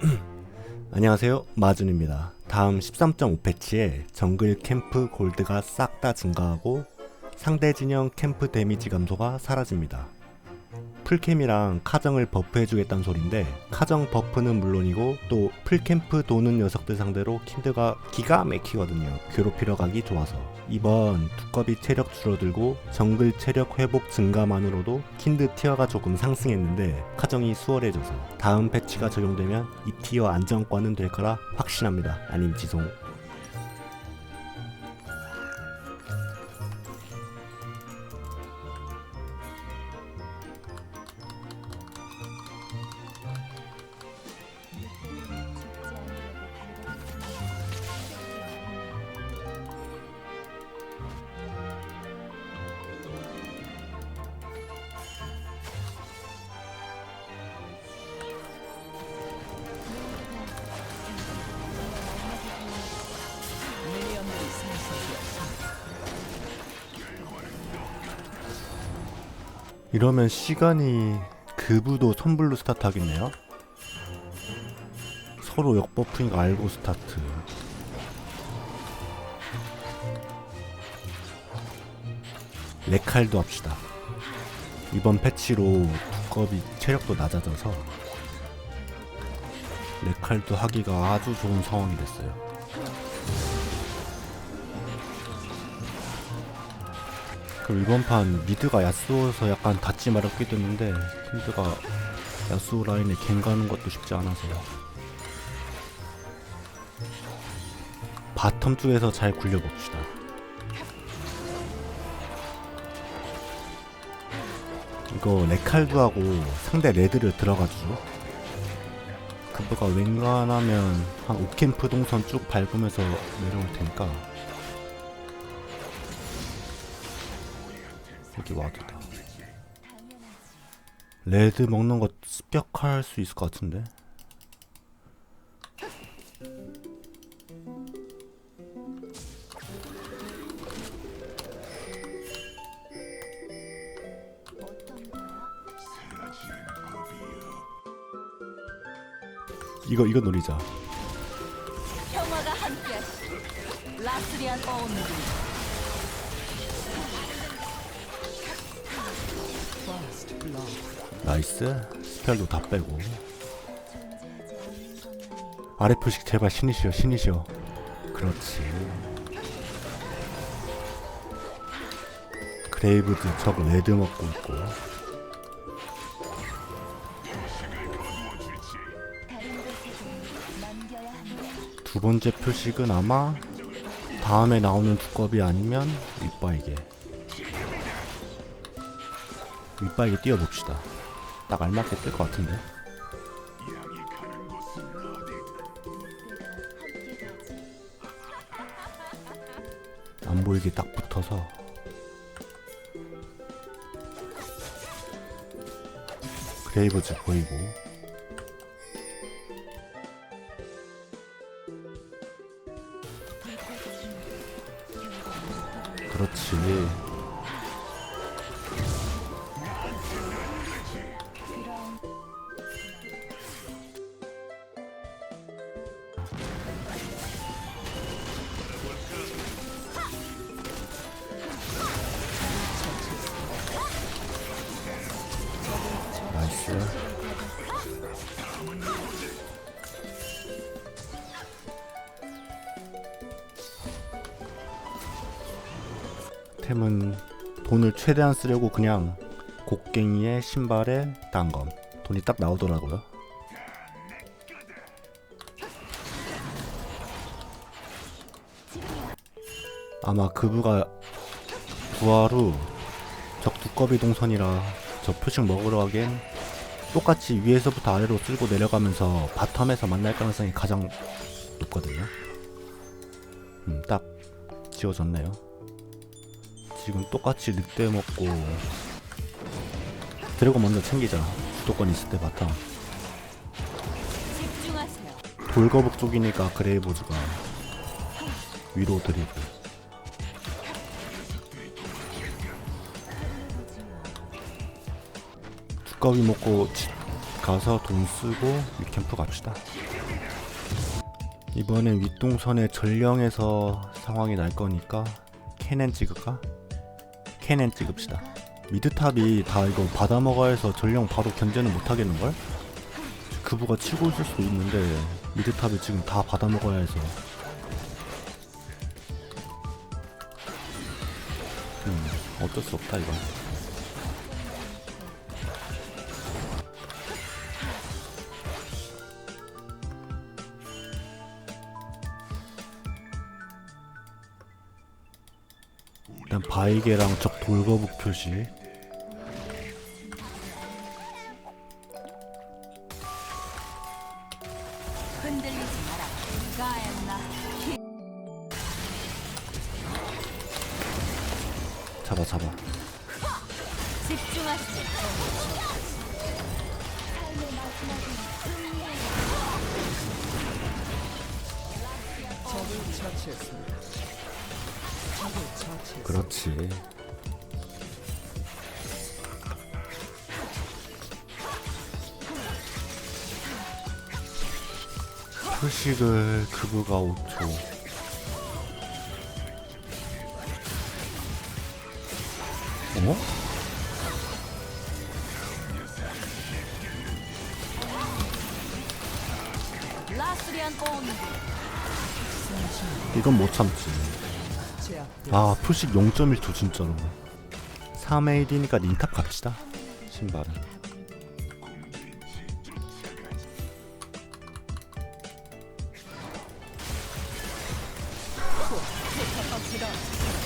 안녕하세요. 마준입니다. 다음 13.5 패치에 정글 캠프 골드가 싹 다 증가하고 상대 진영 캠프 데미지 감소가 사라집니다 풀캠이랑 카정을 버프해주겠다는 소린데 카정 버프는 물론이고 또 풀캠프 도는 녀석들 상대로 킨드가 기가 막히거든요. 괴롭히러 가기 좋아서. 이번 두꺼비 체력 줄어들고 정글 체력 회복 증가만으로도 킨드 티어가 조금 상승했는데 카정이 수월해져서 다음 패치가 적용되면 이 티어 안정권은 될 거라 확신합니다. 아님 지송 이러면 시간이 그부도 선불로 스타트 하겠네요. 서로 역버프니까 알고 스타트. 레칼도 합시다. 이번 패치로 두꺼비 체력도 낮아져서 레칼도 하기가 아주 좋은 상황이 됐어요 그리고 이번 판 미드가 야스오여서 약간 닫지 말았기 때문에 킨드가 야스오 라인에 갱 가는 것도 쉽지 않아서. 바텀 쪽에서 잘 굴려봅시다. 이거 레칼도하고 상대 레드를 들어가주죠 그거가 웬간하면 한 오캠프 동선 쭉 밟으면서 내려올 테니까 여기 와드다 레드 먹는 거 습격할 수 있을 것 같은데 이거 이거 노리자 평화가 함께하시. 라스리안 어운드. 나이스. 스펠도 다 빼고. 아래 표식 제발 신이시여 신이시여 그렇지. 그레이브드 저거 레드 먹고 있고. 두 번째 표식은 아마 다음에 나오는 두꺼비 아니면 윗바이게 윗바이게 뛰어봅시다. 딱 알맞게 뜰 것 같은데. 안 보이게 딱 붙어서. 그레이브즈 보이고. 그렇지 템은 돈을 최대한 쓰려고 그냥 곡괭이에 신발에 단검. 돈이 딱 나오더라고요. 아마 그부가 부활 후 적 두꺼비 동선이라 저 표식 먹으러 가기엔 똑같이 위에서부터 아래로 쓸고 내려가면서 바텀에서 만날 가능성이 가장 높거든요. 음, 딱 지워졌네요 지금 똑같이 늑대 먹고 드래곤 먼저 챙기자 주도권 있을 때 집중하세요. 돌거북 쪽이니까 그레이보즈가 위로 드리블 두꺼비 먹고 지- 가서 돈 쓰고 위캠프 갑시다. 이번엔 윗동선에 전령에서 상황이 날 거니까 캐넨 찍을까? 캐넨 찍읍시다. 미드탑이 다 이거 받아먹어야 해서 전령 바로 견제는 못 하겠는걸? 그부가 치고 있을 수도 있는데 미드탑이 지금 다 받아먹어야 해서 음 어쩔 수 없다 이건 바이게랑 적 돌거북 표시. 잡아 잡아. 집중하시오. 그렇지. 표식을 그부가 5초. 어? 이건 못 참지 아 표식 0.1초 진짜로 3AD니까 닌탑 갑시다 신발은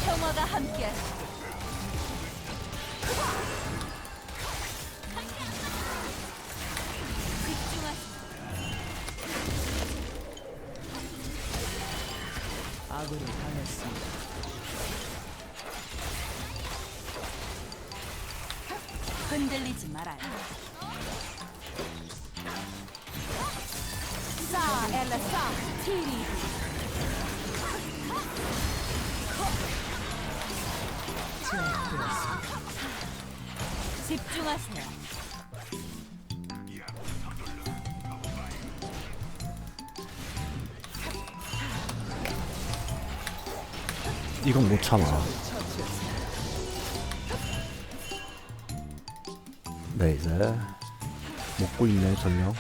평화가. 집중하시오. 아군이 당했습니다. 흔들리지 말아요. 사 엘레사 티리 제압되었습니다. 집중하세요. 이건 못 참아 네 이제 먹고 있네 전령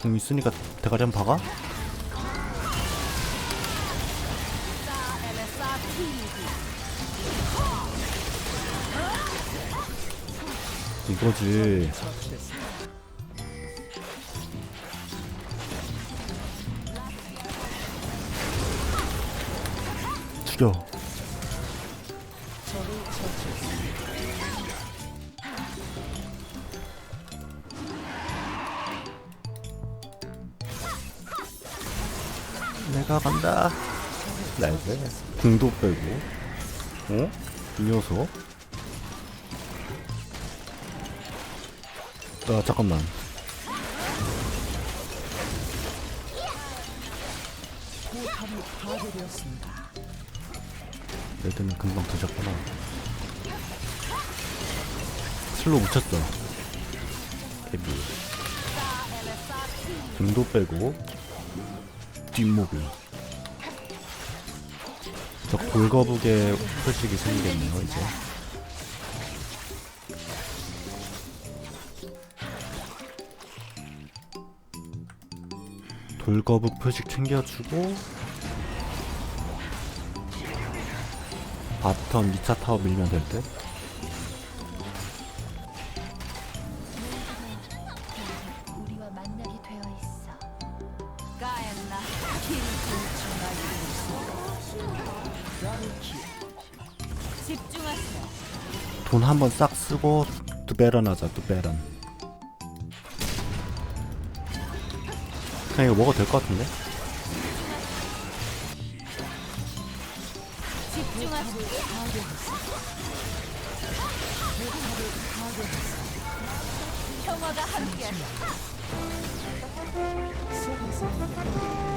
궁 있으니까 대가리 한번 박아? 이거지 죽여. 내가 간다 나이스 궁도 빼고 어? 이 녀석 아 잠깐만 포탑이 파괴되었습니다. 레드는 금방 도졌구나. 슬로 묻혔어 데뷔. 궁도 빼고 뒷목을 저 골거북의 표식이 생기겠네요 이제. 돌거북 표식 챙겨주고 바텀 2차 타워 밀면 될 듯? 돈 한번 싹 쓰고 뚜베런 하자 뚜베런. 그냥 이거 먹어도 될 것 같은데? 세계에서 숨